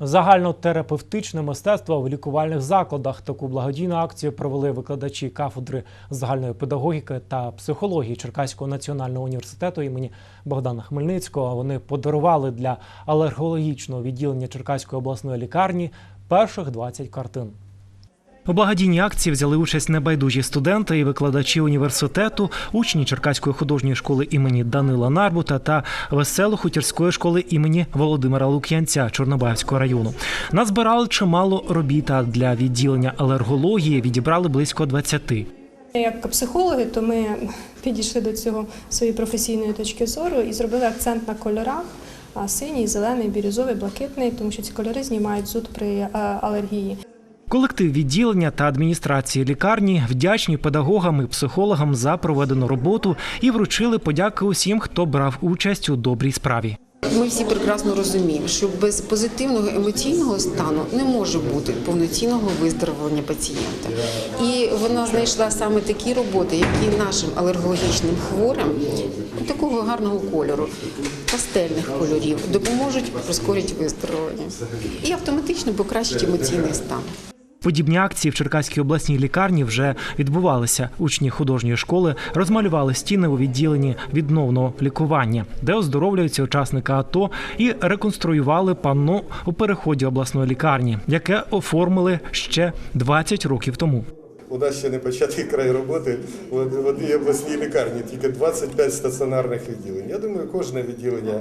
Загальнотерапевтичне мистецтво в лікувальних закладах. Таку благодійну акцію провели викладачі кафедри загальної педагогіки та психології Черкаського національного університету імені Богдана Хмельницького. Вони подарували для алергологічного відділення Черкаської обласної лікарні перших 20 картин. У благодійній акції взяли участь небайдужі студенти і викладачі університету, учні Черкаської художньої школи імені Данила Нарбута та весело-хутірської школи імені Володимира Лук'янця Чорнобаївського району. Назбирали чимало робіт для відділення алергології. Відібрали близько 20. Як психологи, то ми підійшли до цього своєї професійної точки зору і зробили акцент на кольорах. а Синій, зелений, бірюзовий, блакитний, тому що ці кольори знімають зуд при е, алергії. Колектив відділення та адміністрації лікарні вдячні педагогам і психологам за проведену роботу і вручили подяки усім, хто брав участь у добрій справі. Ми всі прекрасно розуміємо, що без позитивного емоційного стану не може бути повноцінного виздоровлення пацієнта. І вона знайшла саме такі роботи, які нашим алергологічним хворим такого гарного кольору, пастельних кольорів, допоможуть прискорити виздоровлення і автоматично покращить емоційний стан. Подібні акції в Черкаській обласній лікарні вже відбувалися. Учні художньої школи розмалювали стіни у відділенні відновного лікування, де оздоровлюються учасники АТО, і реконструювали панно у переході обласної лікарні, яке оформили ще 20 років тому. У нас ще не початий край роботи в одній обласній лікарні, тільки 25 стаціонарних відділень. Я думаю, кожне відділення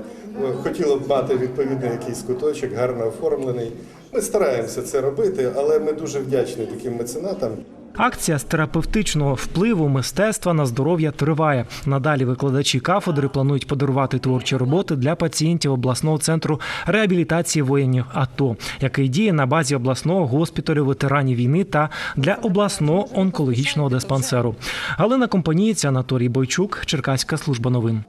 хотіло б мати відповідний якийсь куточок, гарно оформлений. Ми стараємося це робити, але ми дуже вдячні таким меценатам. Акція з терапевтичного впливу мистецтва на здоров'я триває. Надалі викладачі кафедри планують подарувати творчі роботи для пацієнтів обласного центру реабілітації воїнів АТО, який діє на базі обласного госпіталю ветеранів війни та для обласного онкологічного диспансеру. Галина Компанієць, Анатолій Бойчук, Черкаська служба новин.